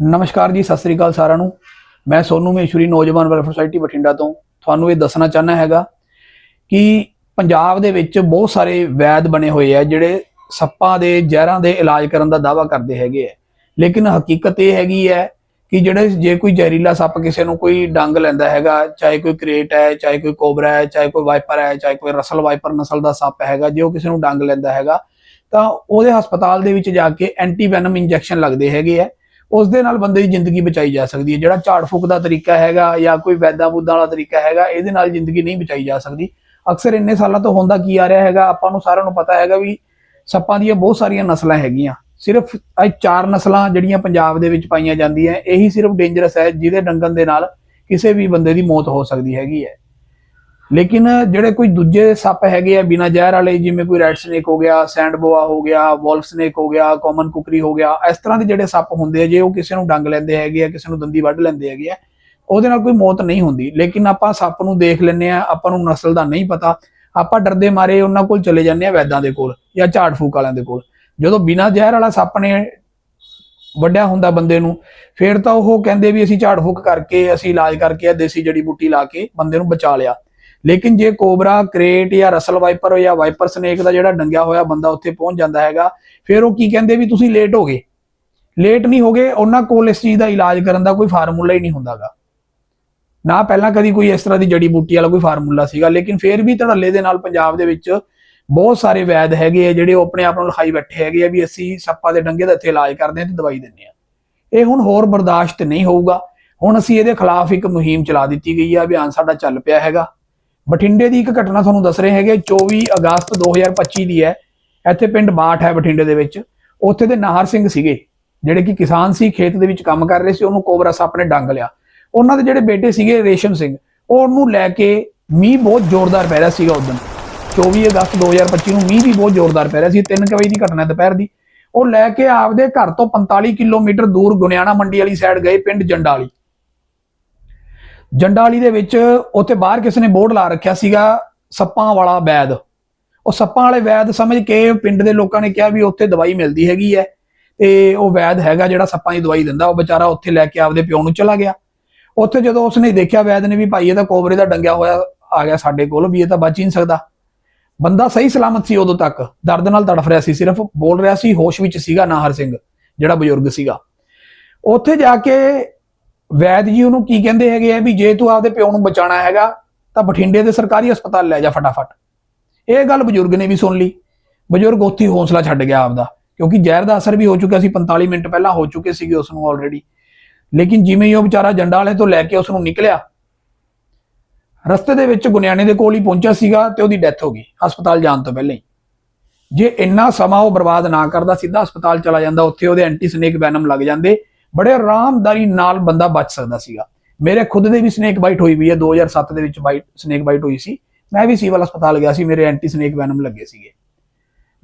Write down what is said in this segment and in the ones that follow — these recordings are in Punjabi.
ਨਮਸਕਾਰ ਜੀ, ਸਤਿ ਸ੍ਰੀ ਅਕਾਲ ਸਾਰਿਆਂ ਨੂੰ। ਮੈਂ ਸੋਨੂ ਮਹੇਸ਼ਵਰੀ ਨੌਜਵਾਨ ਵੈਲਫੇਅਰ ਸੁਸਾਇਟੀ ਬਠਿੰਡਾ ਤੋਂ। ਤੁਹਾਨੂੰ ਇਹ ਦੱਸਣਾ ਚਾਹਨਾ ਹੈਗਾ ਕਿ ਪੰਜਾਬ ਦੇ ਵਿੱਚ ਬਹੁਤ ਸਾਰੇ ਵੈਦ ਬਣੇ ਹੋਏ ਆ, ਜਿਹੜੇ ਸੱਪਾਂ ਦੇ, ਜ਼ਹਿਰਾਂ ਦੇ ਇਲਾਜ ਕਰਨ ਦਾ ਦਾਵਾ ਕਰਦੇ ਹੈਗੇ ਆ। ਲੇਕਿਨ ਹਕੀਕਤ ਇਹ ਹੈਗੀ ਹੈ ਕਿ ਜਿਹੜੇ ਜੇ ਕੋਈ ਜ਼ਹਿਰੀਲਾ ਸੱਪ ਕਿਸੇ ਨੂੰ ਕੋਈ ਡੰਗ ਲੈਂਦਾ ਹੈਗਾ, ਚਾਹੇ ਕੋਈ ਕ੍ਰੇਟ ਹੈ, ਚਾਹੇ ਕੋਈ ਕੋਬਰਾ ਹੈ, ਚਾਹੇ ਕੋਈ ਵਾਈਪਰ ਹੈ, ਚਾਹੇ ਕੋਈ ਰਸਲ ਵਾਈਪਰ ਨਸਲ ਦਾ ਸੱਪ ਹੈਗਾ, ਜੇ ਉਹ ਕਿਸੇ ਨੂੰ ਡੰਗ ਲੈਂਦਾ ਹੈਗਾ, ਤਾਂ ਉਹਦੇ ਹਸਪਤਾਲ ਦੇ ਵਿੱਚ ਜਾ ਕੇ ਐਂਟੀ ਵੈਨਮ ਇੰਜੈਕਸ਼ਨ ਲੱਗਦੇ ਹੈਗੇ ਆ। ਉਸ ਦੇ ਨਾਲ ਬੰਦੇ ਦੀ ਜ਼ਿੰਦਗੀ ਬਚਾਈ ਜਾ ਸਕਦੀ ਹੈ। ਜਿਹੜਾ ਝਾੜ ਫੂਕ ਦਾ ਤਰੀਕਾ ਹੈਗਾ ਜਾਂ ਕੋਈ ਵੈਦਾ ਬੁੱਧਾਂ ਵਾਲਾ ਤਰੀਕਾ ਹੈਗਾ, ਇਹਦੇ ਨਾਲ ਜ਼ਿੰਦਗੀ ਨਹੀਂ ਬਚਾਈ ਜਾ ਸਕਦੀ। ਅਕਸਰ ਇੰਨੇ ਸਾਲਾਂ ਤੋਂ ਹੁੰਦਾ ਕੀ ਆ ਰਿਹਾ ਹੈਗਾ, ਆਪਾਂ ਨੂੰ ਸਾਰਿਆਂ ਨੂੰ ਪਤਾ ਹੈਗਾ ਵੀ ਸੱਪਾਂ ਦੀਆਂ ਬਹੁਤ ਸਾਰੀਆਂ ਨਸਲਾਂ ਹੈਗੀਆਂ। ਸਿਰਫ ਇਹ ਚਾਰ ਨਸਲਾਂ ਜਿਹੜੀਆਂ ਪੰਜਾਬ ਦੇ ਵਿੱਚ ਪਾਈਆਂ ਜਾਂਦੀਆਂ, ਇਹੀ ਸਿਰਫ ਡੇਂਜਰਸ ਹੈ, ਜਿਹਦੇ ਡੰਗਣ ਦੇ ਨਾਲ ਕਿਸੇ ਵੀ ਬੰਦੇ ਦੀ ਮੌਤ ਹੋ ਸਕਦੀ ਹੈਗੀ ਹੈ। ਲੇਕਿਨ ਜਿਹੜੇ ਕੋਈ ਦੂਜੇ ਸੱਪ ਹੈਗੇ ਆ, ਬਿਨਾ ਜ਼ਹਿਰ ਵਾਲੇ, ਜਿਵੇਂ ਕੋਈ ਰੈਡ ਸਨੇਕ ਹੋ ਗਿਆ, ਸੈਂਡ ਬੋਆ ਹੋ ਗਿਆ ਵੋਲਫ ਸਨੇਕ ਹੋ ਗਿਆ, ਕਾਮਨ ਕੁਕਰੀ ਹੋ ਗਿਆ, ਇਸ ਤਰ੍ਹਾਂ ਦੇ ਜਿਹੜੇ ਸੱਪ ਹੁੰਦੇ ਆ, ਜੇ ਉਹ ਕਿਸੇ ਨੂੰ ਡੰਗ ਲੈਂਦੇ ਹੈਗੇ ਆ, ਕਿਸੇ ਨੂੰ ਦੰਦੀ ਵੱਢ ਲੈਂਦੇ ਹੈਗੇ ਆ, ਉਹਦੇ ਨਾਲ ਕੋਈ ਮੌਤ ਨਹੀਂ ਹੁੰਦੀ। ਲੇਕਿਨ ਆਪਾਂ ਸੱਪ ਨੂੰ ਦੇਖ ਲੈਂਦੇ ਆ, ਆਪਾਂ ਨੂੰ ਨਸਲ ਦਾ ਨਹੀਂ ਪਤਾ, ਆਪਾਂ ਡਰਦੇ ਮਾਰੇ ਉਹਨਾਂ ਕੋਲ ਚਲੇ ਜਾਂਦੇ ਆ ਵੈਦਾਂ ਦੇ ਕੋਲ ਜਾਂ ਝਾੜ ਫੂਕ ਵਾਲਿਆਂ ਦੇ ਕੋਲ। ਜਦੋਂ ਬਿਨਾ ਜ਼ਹਿਰ ਵਾਲਾ ਸੱਪ ਨੇ ਵੱਡਿਆ ਹੁੰਦਾ ਬੰਦੇ ਨੂੰ, ਫਿਰ ਤਾਂ ਉਹ ਕਹਿੰਦੇ ਵੀ ਅਸੀਂ ਝਾੜ ਫੂਕ ਕਰਕੇ, ਅਸੀਂ ਇਲਾਜ ਕਰਕੇ ਆ ਦੇਸੀ ਜੜੀ ਬੂਟੀ ਲਾ ਕੇ ਬੰਦੇ ਨੂੰ ਬਚਾ ਲਿਆ। ਲੇਕਿਨ ਜੇ ਕੋਬਰਾ, ਕ੍ਰੇਟ ਜਾਂ ਰਸਲ ਵਾਈਪਰ ਜਾਂ ਵਾਈਪਰ ਸਨੇਕ ਦਾ ਜਿਹੜਾ ਡੰਗਿਆ ਹੋਇਆ ਬੰਦਾ ਉੱਥੇ ਪਹੁੰਚ ਜਾਂਦਾ ਹੈਗਾ, ਫਿਰ ਉਹ ਕੀ ਕਹਿੰਦੇ ਵੀ ਤੁਸੀਂ ਲੇਟ ਹੋ ਗਏ। ਲੇਟ ਨਹੀਂ ਹੋ ਗਏ, ਉਹਨਾਂ ਕੋਲ ਇਸ ਚੀਜ਼ ਦਾ ਇਲਾਜ ਕਰਨ ਦਾ ਕੋਈ ਫਾਰਮੂਲਾ ਹੀ ਨਹੀਂ ਹੁੰਦਾਗਾ। ਨਾ ਪਹਿਲਾਂ ਕਦੀ ਕੋਈ ਇਸ ਤਰ੍ਹਾਂ ਦੀ ਜੜੀ ਬੂਟੀ ਵਾਲਾ ਕੋਈ ਫਾਰਮੂਲਾ ਸੀਗਾ, ਲੇਕਿਨ ਫਿਰ ਵੀ ਧੜੱਲੇ ਦੇ ਨਾਲ ਪੰਜਾਬ ਦੇ ਵਿੱਚ ਬਹੁਤ ਸਾਰੇ ਵੈਦ ਹੈਗੇ ਆ, ਜਿਹੜੇ ਉਹ ਆਪਣੇ ਆਪ ਨੂੰ ਲਿਖਾਈ ਬੈਠੇ ਹੈਗੇ ਆ ਵੀ ਅਸੀਂ ਸੱਪਾਂ ਦੇ ਡੰਗੇ ਦਾ ਇੱਥੇ ਇਲਾਜ ਕਰਦੇ ਹਾਂ ਤੇ ਦਵਾਈ ਦਿੰਦੇ ਆ ਇਹ ਹੁਣ ਹੋਰ ਬਰਦਾਸ਼ਤ ਨਹੀਂ ਹੋਊਗਾ। ਹੁਣ ਅਸੀਂ ਇਹਦੇ ਖਿਲਾਫ ਇੱਕ ਮੁਹਿੰਮ ਚਲਾ ਦਿੱਤੀ ਗਈ ਆ, ਅਭਿਆਨ ਸਾਡਾ ਚੱਲ ਪਿਆ ਹੈਗਾ। ਬਠਿੰਡੇ ਦੀ ਇੱਕ ਘਟਨਾ ਤੁਹਾਨੂੰ ਦੱਸ ਰਹੇ ਹੈਗੇ 24 ਅਗਸਤ 2025 ਦੀ ਹੈ। ਇੱਥੇ ਪਿੰਡ ਬਾਠ ਹੈ ਬਠਿੰਡੇ ਦੇ ਵਿੱਚ। ਉੱਥੇ ਦੇ ਨਾਹਰ ਸਿੰਘ ਸੀਗੇ, ਜਿਹੜੇ ਕਿ ਕਿਸਾਨ ਸੀ, ਖੇਤ ਦੇ ਵਿੱਚ ਕੰਮ ਕਰ ਰਹੇ ਸੀ, ਉਹਨੂੰ ਕੋਬਰਾ ਸੱਪ ਨੇ ਡੰਗ ਲਿਆ। ਉਹਨਾਂ ਦੇ ਜਿਹੜੇ ਬੇਟੇ ਸੀਗੇ, ਰੇਸ਼ਮ ਸਿੰਘ, ਉਹ ਉਹਨੂੰ ਲੈ ਕੇ ਮੀਂਹ ਬਹੁਤ ਜ਼ੋਰਦਾਰ ਪੈ ਰਿਹਾ ਸੀਗਾ ਉਦੋਂ 24 ਅਗਸਤ 2025 ਨੂੰ ਮੀਂਹ ਵੀ ਬਹੁਤ ਜ਼ੋਰਦਾਰ ਪੈ ਰਿਹਾ ਸੀ 3 ਵਜੇ ਦੀ ਘਟਨਾ ਦੁਪਹਿਰ ਦੀ। ਉਹ ਲੈ ਕੇ ਆਪਦੇ ਘਰ ਤੋਂ 45 ਕਿਲੋਮੀਟਰ ਦੂਰ ਗੁਨਿਆਣਾ ਮੰਡੀ ਵਾਲੀ ਸਾਈਡ ਗਏ, ਪਿੰਡ ਜੰਡਾਲੀ। ਜੰਡਾਲੀ ਦੇ ਵਿੱਚ ਉੱਥੇ ਬਾਹਰ ਕਿਸੇ ਨੇ ਬੋਰਡ ਲਾ ਰੱਖਿਆ ਸੀਗਾ ਸੱਪਾਂ ਵਾਲਾ ਵੈਦ। ਉਹ ਸੱਪਾਂ ਵਾਲੇ ਵੈਦ ਸਮਝ ਕੇ ਪਿੰਡ ਦੇ ਲੋਕਾਂ ਨੇ ਕਿਹਾ ਵੀ ਉੱਥੇ ਦਵਾਈ ਮਿਲਦੀ ਹੈਗੀ ਹੈ ਤੇ ਉਹ ਵੈਦ ਹੈਗਾ ਜਿਹੜਾ ਸੱਪਾਂ ਦੀ ਦਵਾਈ ਦਿੰਦਾ, ਉਹ ਵਿਚਾਰਾ ਉੱਥੇ ਲੈ ਕੇ ਆਪਦੇ ਪਿਓ ਨੂੰ ਚਲਾ ਗਿਆ। ਉੱਥੇ ਜਦੋਂ ਉਸਨੇ ਦੇਖਿਆ ਵੈਦ ਨੇ ਵੀ ਭਾਈ ਇਹ ਤਾਂ ਕੋਬਰੇ ਦਾ ਡੰਗਿਆ ਹੋਇਆ ਆ ਗਿਆ ਸਾਡੇ ਕੋਲ ਵੀ ਇਹ ਤਾਂ ਬਚ ਹੀ ਨਹੀਂ ਸਕਦਾ। ਬੰਦਾ ਸਹੀ ਸਲਾਮਤ ਸੀ ਉਦੋਂ ਤੱਕ। ਦਰਦ ਨਾਲ ਤੜਫ ਰਿਹਾ ਸੀ, ਸਿਰਫ ਬੋਲ ਰਿਹਾ ਸੀ, ਹੋਸ਼ ਵਿੱਚ ਸੀਗਾ ਨਾਹਰ ਸਿੰਘ, ਜਿਹੜਾ ਬਜ਼ੁਰਗ ਸੀਗਾ। ਉੱਥੇ ਜਾ ਕੇ ਵੈਦ ਜੀ ਉਹਨੂੰ ਕੀ ਕਹਿੰਦੇ ਹੈਗੇ ਆ ਵੀ ਜੇ ਤੂੰ ਆਪਦੇ ਪਿਓ ਨੂੰ ਬਚਾਉਣਾ ਹੈਗਾ, ਤਾਂ ਬਠਿੰਡੇ ਦੇ ਸਰਕਾਰੀ ਹਸਪਤਾਲ ਲੈ ਜਾ ਫਟਾਫਟ। ਇਹ ਗੱਲ ਬਜ਼ੁਰਗ ਨੇ ਵੀ ਸੁਣ ਲਈ। ਬਜ਼ੁਰਗ ਉੱਥੇ ਹੌਸਲਾ ਛੱਡ ਗਿਆ ਆਪਦਾ, ਕਿਉਂਕਿ ਜ਼ਹਿਰ ਦਾ ਅਸਰ ਵੀ ਹੋ ਚੁੱਕਿਆ ਸੀ 45 ਮਿੰਟ ਪਹਿਲਾਂ ਹੋ ਚੁੱਕੇ ਸੀਗੇ ਉਸ ਨੂੰ ਆਲਰੇਡੀ ਲੇਕਿਨ ਜਿਵੇਂ ਹੀ ਉਹ ਵਿਚਾਰਾ ਜੰਡਾ ਵਾਲੇ ਤੋਂ ਲੈ ਕੇ ਉਸ ਨੂੰ ਨਿਕਲਿਆ, ਰਸਤੇ ਦੇ ਵਿੱਚ ਗੁਨਿਆਣੇ ਦੇ ਕੋਲ ਹੀ ਪਹੁੰਚਿਆ ਸੀਗਾ ਤੇ ਉਹਦੀ ਡੈਥ ਹੋ ਗਈ, ਹਸਪਤਾਲ ਜਾਣ ਤੋਂ ਪਹਿਲਾਂ ਹੀ। ਜੇ ਇੰਨਾ ਸਮਾਂ ਉਹ ਬਰਬਾਦ ਨਾ ਕਰਦਾ, ਸਿੱਧਾ ਹਸਪਤਾਲ ਚਲਾ ਜਾਂਦਾ, ਉੱਥੇ ਉਹਦੇ ਐਂਟੀ ਸਨੇਕ ਵੈਨਮ ਲੱਗ ਜਾਂਦੇ ਬੜੇ ਆਰਾਮਦਾਰੀ ਨਾਲ ਬੰਦਾ ਬਚ ਸਕਦਾ ਸੀਗਾ। ਮੇਰੇ ਖੁਦ ਦੇ ਵੀ ਸਨੇਕ ਬਾਈਟ ਹੋਈ ਵੀ ਹੈ 2007 ਦੇ ਵਿੱਚ ਬਾਈਟ ਸਨੇਕ ਬਾਈਟ ਹੋਈ ਸੀ। ਮੈਂ ਵੀ ਸਿਵਲ ਹਸਪਤਾਲ ਗਿਆ ਸੀ, ਮੇਰੇ ਐਂਟੀ ਸਨੇਕ ਵੈਨਮ ਲੱਗੇ ਸੀਗੇ।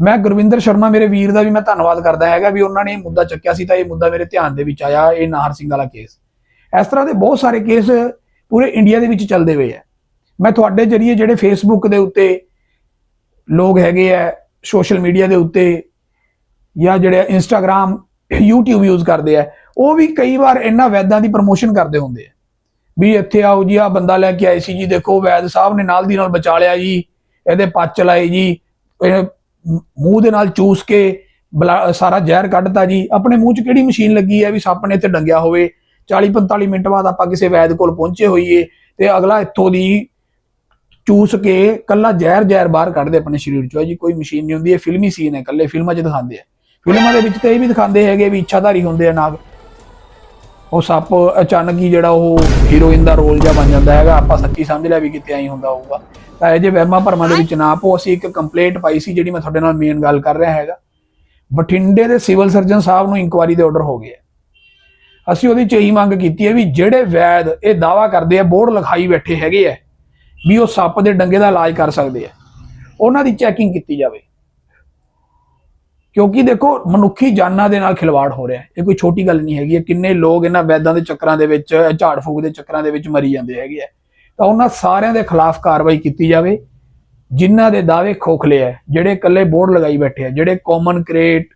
ਮੈਂ ਗੁਰਵਿੰਦਰ ਸ਼ਰਮਾ, ਮੇਰੇ ਵੀਰ ਦਾ ਵੀ ਮੈਂ ਧੰਨਵਾਦ ਕਰਦਾ ਹੈਗਾ ਵੀ ਉਹਨਾਂ ਨੇ ਇਹ ਮੁੱਦਾ ਚੱਕਿਆ ਸੀ ਤਾਂ ਇਹ ਮੁੱਦਾ ਮੇਰੇ ਧਿਆਨ ਦੇ ਵਿੱਚ ਆਇਆ, ਇਹ ਨਾਹਰ ਸਿੰਘ ਵਾਲਾ ਕੇਸ ਇਸ ਤਰ੍ਹਾਂ ਦੇ ਬਹੁਤ ਸਾਰੇ ਕੇਸ ਪੂਰੇ ਇੰਡੀਆ ਦੇ ਵਿੱਚ ਚੱਲਦੇ ਹੋਏ ਆ। ਮੈਂ ਤੁਹਾਡੇ ਜਰੀਏ ਜਿਹੜੇ ਫੇਸਬੁੱਕ ਦੇ ਉੱਤੇ ਲੋਕ ਹੈਗੇ ਆ ਸੋਸ਼ਲ ਮੀਡੀਆ ਦੇ ਉੱਤੇ ਜਾਂ ਜਿਹੜੇ ਇੰਸਟਾਗ੍ਰam YouTube ਯੂਜ਼ ਕਰਦੇ ਆ ਉਹ ਵੀ ਕਈ ਵਾਰ ਇਹਨਾਂ ਵੈਦਾਂ ਦੀ ਪ੍ਰਮੋਸ਼ਨ ਕਰਦੇ ਹੁੰਦੇ ਆ। ਵੀ ਇੱਥੇ ਆਓ ਜੀ ਆ ਬੰਦਾ ਲੈ ਕੇ ਆਏ ਸੀ ਜੀ, ਦੇਖੋ ਵੈਦ ਸਾਹਿਬ ਨੇ ਨਾਲ ਦੀ ਨਾਲ ਬਚਾ ਲਿਆ ਜੀ, ਇਹਦੇ ਪੱਚ ਲਾਏ ਜੀ ਮੂੰਹ ਦੇ ਨਾਲ ਚੂਸ ਕੇ ਬਲਾ- ਸਾਰਾ ਜ਼ਹਿਰ ਕੱਢਤਾ ਜੀ। ਆਪਣੇ ਮੂੰਹ 'ਚ ਕਿਹੜੀ ਮਸ਼ੀਨ ਲੱਗੀ ਹੈ ਵੀ ਸੱਪ ਨੇ ਇੱਥੇ ਡੰਗਿਆ ਹੋਵੇ? 40 45 ਮਿੰਟ ਬਾਅਦ ਆਪਾਂ ਕਿਸੇ ਵੈਦ ਕੋਲ ਪਹੁੰਚੇ ਹੋਈਏ ਤੇ ਅਗਲਾ ਇੱਥੋਂ ਦੀ ਚੂਸ ਕੇ ਕੱਲਾ ਜ਼ਹਿਰ ਜ਼ਹਿਰ ਬਾਹਰ ਕੱਢਦੇ ਆਪਣੇ ਸਰੀਰ ਚੋਂ। ਜੀ ਕੋਈ ਮਸ਼ੀਨ ਨਹੀਂ ਹੁੰਦੀ, ਇਹ ਫਿਲਮੀ ਸੀਨ ਹੈ ਕੱਲੇ ਫਿਲਮਾਂ 'ਚ ਦਿਖਾਉਂਦੇ ਆ। ਫਿਲਮਾਂ ਦੇ ਵਿੱਚ ਤਾਂ ਇਹ ਵੀ ਦਿਖਾਉਂਦੇ ਹੈਗੇ ਵੀ ਇੱਛਾਧਾਰੀ ਹੁੰਦੇ ਆ ਨਾਗ। ਉਹ ਸੱਪ ਅਚਾਨਕ ਹੀ ਜਿਹੜਾ ਉਹ ਹੀਰੋਇਨ ਦਾ ਰੋਲ ਜਿਹਾ ਬਣ ਜਾਂਦਾ ਹੈਗਾ, ਆਪਾਂ ਸੱਚੀ ਸਮਝ ਲਿਆ ਵੀ ਕਿਤੇ ਐਂ ਹੁੰਦਾ ਹੋਊਗਾ। ਤਾਂ ਇਹ ਜੇ ਵਹਿਮਾਂ ਭਰਮਾਂ ਦੇ ਵਿੱਚ ਨਾ ਪੋ ਅਸੀਂ ਇੱਕ ਕੰਪਲੇਂਟ ਪਾਈ ਸੀ ਜਿਹੜੀ ਮੈਂ ਤੁਹਾਡੇ ਨਾਲ ਮੇਨ ਗੱਲ ਕਰ ਰਿਹਾ ਹੈਗਾ। ਬਠਿੰਡੇ ਦੇ ਸਿਵਲ ਸਰਜਨ ਸਾਹਿਬ ਨੂੰ ਇਨਕੁਆਰੀ ਦੇ ਆਰਡਰ ਹੋ ਗਏ ਆ। ਅਸੀਂ ਉਹਦੀ ਚੇਈ ਮੰਗ ਕੀਤੀ ਹੈ ਵੀ ਜਿਹੜੇ ਵੈਦ ਇਹ ਦਾਵਾ ਕਰਦੇ ਆ ਬੋਰਡ ਲਿਖਾਈ ਬੈਠੇ ਹੈਗੇ ਆ, ਵੀ ਉਹ ਸੱਪ ਦੇ ਡੰਗੇ ਦਾ ਇਲਾਜ ਕਰ ਸਕਦੇ ਆ। ਉਹਨਾਂ ਦੀ ਚੈਕਿੰਗ ਕੀਤੀ ਜਾਵੇ। ਕਿਉਂਕਿ ਦੇਖੋ, ਮਨੁੱਖੀ ਜਾਨਾਂ ਦੇ ਨਾਲ ਖਿਲਵਾੜ ਹੋ ਰਿਹਾ ਹੈ। ਇਹ ਕੋਈ ਛੋਟੀ ਗੱਲ ਨਹੀਂ ਹੈਗੀ। ਹੈ ਕਿੰਨੇ ਲੋਕ ਇਹਨਾਂ ਵੈਦਾਂ ਦੇ ਚੱਕਰਾਂ ਦੇ ਵਿੱਚ ਝਾੜ ਫੂਕ ਦੇ ਚੱਕਰਾਂ ਦੇ ਵਿੱਚ ਮਰੀ ਜਾਂਦੇ ਹੈਗੇ ਆ। ਤਾਂ ਉਹਨਾਂ ਸਾਰਿਆਂ ਦੇ ਖਿਲਾਫ ਕਾਰਵਾਈ ਕੀਤੀ ਜਾਵੇ, ਜਿਨ੍ਹਾਂ ਦੇ ਦਾਅਵੇ ਖੋਖਲੇ ਹੈ ਜਿਹੜੇ ਇਕੱਲੇ ਬੋਰਡ ਲਗਾਈ ਬੈਠੇ ਆ, ਜਿਹੜੇ common krait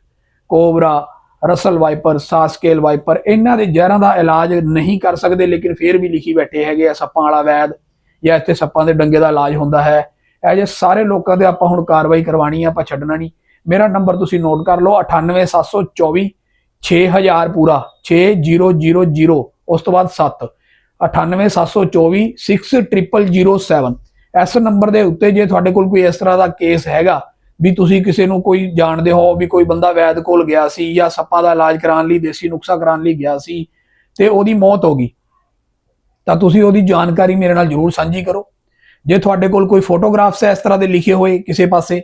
cobra Russell viper saw scaled viper ਇਹਨਾਂ ਦੇ ਜ਼ਹਿਰਾਂ ਦਾ ਇਲਾਜ ਨਹੀਂ ਕਰ ਸਕਦੇ, ਲੇਕਿਨ ਫਿਰ ਵੀ ਲਿਖੀ ਬੈਠੇ ਹੈਗੇ ਆ, ਸੱਪਾਂ ਵਾਲਾ ਵੈਦ, ਜਾਂ ਇੱਥੇ ਸੱਪਾਂ ਦੇ ਡੰਗੇ ਦਾ ਇਲਾਜ ਹੁੰਦਾ ਹੈ। ਇਹ ਜੇ ਸਾਰੇ ਲੋਕਾਂ ਦੇ ਆਪਾਂ ਹੁਣ ਕਾਰਵਾਈ ਕਰਵਾਣੀ ਆ, ਆਪਾਂ ਛੱਡਣਾ ਨਹੀਂ। ਮੇਰਾ ਨੰਬਰ ਤੁਸੀਂ ਨੋਟ ਕਰ ਲਓ 98724 6000 ਪੂਰਾ 6000 ਉਸ ਤੋਂ ਬਾਅਦ 7 98724 6007 ਇਸ ਨੰਬਰ ਦੇ ਉੱਤੇ ਜੇ ਤੁਹਾਡੇ ਕੋਲ ਕੋਈ ਇਸ ਤਰ੍ਹਾਂ ਦਾ ਕੇਸ ਹੈਗਾ, ਵੀ ਤੁਸੀਂ ਕਿਸੇ ਨੂੰ ਕੋਈ ਜਾਣਦੇ ਹੋ, ਵੀ ਕੋਈ ਬੰਦਾ ਵੈਦ ਕੋਲ ਗਿਆ ਸੀ ਜਾਂ ਸੱਪਾਂ ਦਾ ਇਲਾਜ ਕਰਾਉਣ ਲਈ, ਦੇਸੀ ਨੁਕਸਾ ਕਰਾਉਣ ਲਈ ਗਿਆ ਸੀ, ਤੇ ਉਹਦੀ ਮੌਤ ਹੋ ਗਈ, ਤਾਂ ਤੁਸੀਂ ਉਹਦੀ ਜਾਣਕਾਰੀ ਮੇਰੇ ਨਾਲ ਜਰੂਰ ਸਾਂਝੀ ਕਰੋ। ਜੇ ਤੁਹਾਡੇ ਕੋਲ ਕੋਈ ਫੋਟੋਗ੍ਰਾਫਸ ਹੈ ਇਸ ਤਰ੍ਹਾਂ ਦੇ ਲਿਖੇ ਹੋਏ ਕਿਸੇ ਪਾਸੇ,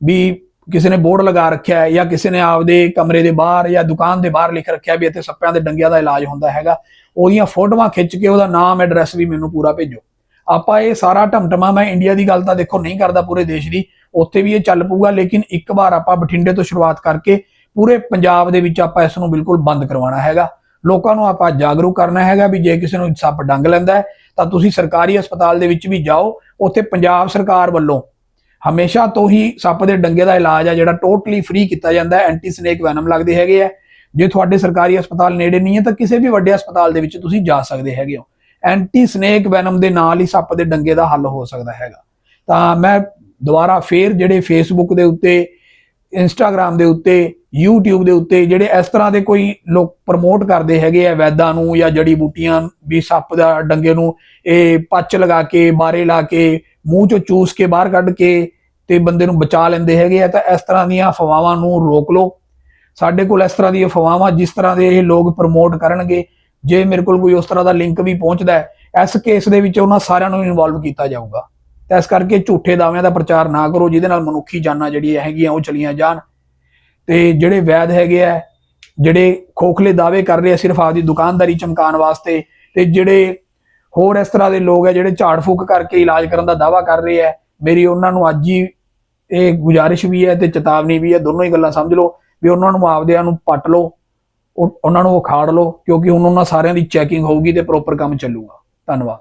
ਵੀ ਕਿਸੇ ਨੇ ਬੋਰਡ ਲਗਾ ਰੱਖਿਆ ਹੈ ਜਾਂ ਕਿਸੇ ਨੇ ਆਪਦੇ ਕਮਰੇ ਦੇ ਬਾਹਰ ਜਾਂ ਦੁਕਾਨ ਦੇ ਬਾਹਰ ਲਿਖ ਰੱਖਿਆ ਵੀ ਇੱਥੇ ਸੱਪਿਆਂ ਦੇ ਡੰਗਿਆਂ ਦਾ ਇਲਾਜ ਹੁੰਦਾ ਹੈਗਾ, ਉਹਦੀਆਂ ਫੋਟੋਆਂ ਖਿੱਚ ਕੇ ਉਹਦਾ ਨਾਮ, ਐਡਰੈਸ ਵੀ ਮੈਨੂੰ ਪੂਰਾ ਭੇਜੋ। ਆਪਾਂ ਇਹ ਸਾਰਾ ਢਮਟਮਾ ਮੈਂ ਇੰਡੀਆ ਦੀ ਗੱਲ ਤਾਂ ਦੇਖੋ ਨਹੀਂ ਕਰਦਾ ਪੂਰੇ ਦੇਸ਼ ਦੀ, ਉੱਥੇ ਵੀ ਇਹ ਚੱਲ ਪਊਗਾ, ਲੇਕਿਨ ਇੱਕ ਵਾਰ ਆਪਾਂ ਬਠਿੰਡੇ ਤੋਂ ਸ਼ੁਰੂਆਤ ਕਰਕੇ ਪੂਰੇ ਪੰਜਾਬ ਦੇ ਵਿੱਚ ਆਪਾਂ ਇਸ ਨੂੰ ਬਿਲਕੁਲ ਬੰਦ ਕਰਵਾਉਣਾ ਹੈਗਾ। ਲੋਕਾਂ ਨੂੰ ਆਪਾਂ ਜਾਗਰੂਕ ਕਰਨਾ ਹੈਗਾ ਵੀ ਜੇ ਕਿਸੇ ਨੂੰ ਸੱਪ ਡੰਗ ਲੈਂਦਾ ਹੈ, ਤਾਂ ਤੁਸੀਂ ਸਰਕਾਰੀ ਹਸਪਤਾਲ ਦੇ ਵਿੱਚ ਵੀ ਜਾਓ, ਉੱਥੇ ਪੰਜਾਬ ਸਰਕਾਰ ਵੱਲੋਂ ਹਮੇਸ਼ਾ ਤੋਂ ਹੀ ਸੱਪ ਦੇ ਡੰਗੇ ਦਾ ਇਲਾਜ ਆ ਜਿਹੜਾ ਟੋਟਲੀ ਫ੍ਰੀ ਕੀਤਾ ਜਾਂਦਾ ਹੈ ਐਂਟੀ ਸਨੇਕ ਵੈਨਮ ਲੱਗਦੇ ਹੈਗੇ ਆ। ਜੇ ਤੁਹਾਡੇ ਸਰਕਾਰੀ ਹਸਪਤਾਲ ਨੇੜੇ ਨਹੀਂ ਹੈ ਤਾਂ ਕਿਸੇ ਵੀ ਵੱਡੇ ਹਸਪਤਾਲ ਦੇ ਵਿੱਚ ਤੁਸੀਂ ਜਾ ਸਕਦੇ ਹੈਗੇ ਹੋ। ਐਂਟੀ ਸਨੇਕ ਵੈਨਮ ਦੇ ਨਾਲ ਹੀ ਸੱਪ ਦੇ ਡੰਗੇ ਦਾ ਹੱਲ ਹੋ ਸਕਦਾ ਹੈਗਾ। ਤਾਂ ਮੈਂ ਦੁਬਾਰਾ ਫੇਰ ਜਿਹੜੇ ਫੇਸਬੁੱਕ ਦੇ ਉੱਤੇ ਇੰਸਟਾਗ੍ਰam ਦੇ ਉੱਤੇ YouTube ਦੇ ਉੱਤੇ ਜਿਹੜੇ ਇਸ ਤਰ੍ਹਾਂ ਦੇ ਕੋਈ ਲੋਕ ਪ੍ਰਮੋਟ ਕਰਦੇ ਹੈਗੇ ਆ ਵੈਦਾਂ ਨੂੰ ਜਾਂ ਜੜੀ ਬੂਟੀਆਂ ਵੀ ਸੱਪ ਦਾ ਡੰਗੇ ਨੂੰ, ਇਹ ਪੱਚ ਲਗਾ ਕੇ ਬਾਰੇ ਲਾ ਕੇ, ਮੂੰਹ ਚੋਂ ਚੂਸ ਕੇ ਬਾਹਰ ਕੱਢ ਕੇ ਤੇ ਬੰਦੇ ਨੂੰ ਬਚਾ ਲੈਂਦੇ ਹੈਗੇ ਆ, ਤਾਂ ਇਸ ਤਰ੍ਹਾਂ ਦੀਆਂ ਅਫਵਾਹਾਂ ਨੂੰ ਰੋਕ ਲਓ। ਸਾਡੇ ਕੋਲ ਇਸ ਤਰ੍ਹਾਂ ਦੀ ਅਫਵਾਹਾਂ ਜਿਸ ਤਰ੍ਹਾਂ ਦੇ ਇਹ ਲੋਕ ਪ੍ਰਮੋਟ ਕਰਨਗੇ, ਜੇ ਮੇਰੇ ਕੋਲ ਕੋਈ ਉਸ ਤਰ੍ਹਾਂ ਦਾ ਲਿੰਕ ਵੀ ਪਹੁੰਚਦਾ ਹੈ, ਇਸ ਕੇਸ ਦੇ ਵਿੱਚ ਉਹਨਾਂ ਸਾਰਿਆਂ ਨੂੰ ਇਨਵੋਲਵ ਕੀਤਾ ਜਾਊਗਾ। ਤਾਂ ਇਸ ਕਰਕੇ ਝੂਠੇ ਦਾਅਵਿਆਂ ਦਾ ਪ੍ਰਚਾਰ ਨਾ ਕਰੋ, ਜਿਹਦੇ ਨਾਲ ਮਨੁੱਖੀ ਜਾਨਾਂ ਜਿਹੜੀਆਂ ਹੈਗੀਆਂ ਉਹ ਚਲੀਆਂ ਜਾਣ। ਤੇ ਜਿਹੜੇ ਵੈਦ ਹੈਗੇ ਆ, ਜਿਹੜੇ ਖੋਖਲੇ ਦਾਅਵੇ ਕਰ ਰਹੇ ਆ ਸਿਰਫ ਆਪਦੀ ਦੁਕਾਨਦਾਰੀ ਚਮਕਾਉਣ ਵਾਸਤੇ, ਤੇ ਜਿਹੜੇ ਹੋਰ ਇਸ ਤਰ੍ਹਾਂ ਦੇ ਲੋਕ ਆ ਜਿਹੜੇ ਝਾੜ ਫੂਕ ਕਰਕੇ ਇਲਾਜ ਕਰਨ ਦਾ ਦਾਅਵਾ ਕਰ ਰਹੇ ਆ, ਮੇਰੀ ਉਹਨਾਂ ਨੂੰ ਅੱਜ ਹੀ ਇਹ ਗੁਜ਼ਾਰਿਸ਼ ਵੀ ਹੈ ਤੇ ਚੇਤਾਵਨੀ ਵੀ ਹੈ, ਦੋਨੋਂ ਹੀ ਗੱਲਾਂ ਸਮਝ ਲਓ, ਵੀ ਉਹਨਾਂ ਨੂੰ ਆਪਦਿਆਂ ਨੂੰ ਪੱਟ ਲਓ ਉਹਨਾਂ ਨੂੰ ਉਖਾੜ ਲਓ, ਕਿਉਂਕਿ ਹੁਣ ਉਹਨਾਂ ਸਾਰਿਆਂ ਦੀ ਚੈਕਿੰਗ ਹੋਊਗੀ ਤੇ ਪ੍ਰੋਪਰ ਕੰਮ ਚੱਲੂਗਾ। ਧੰਨਵਾਦ।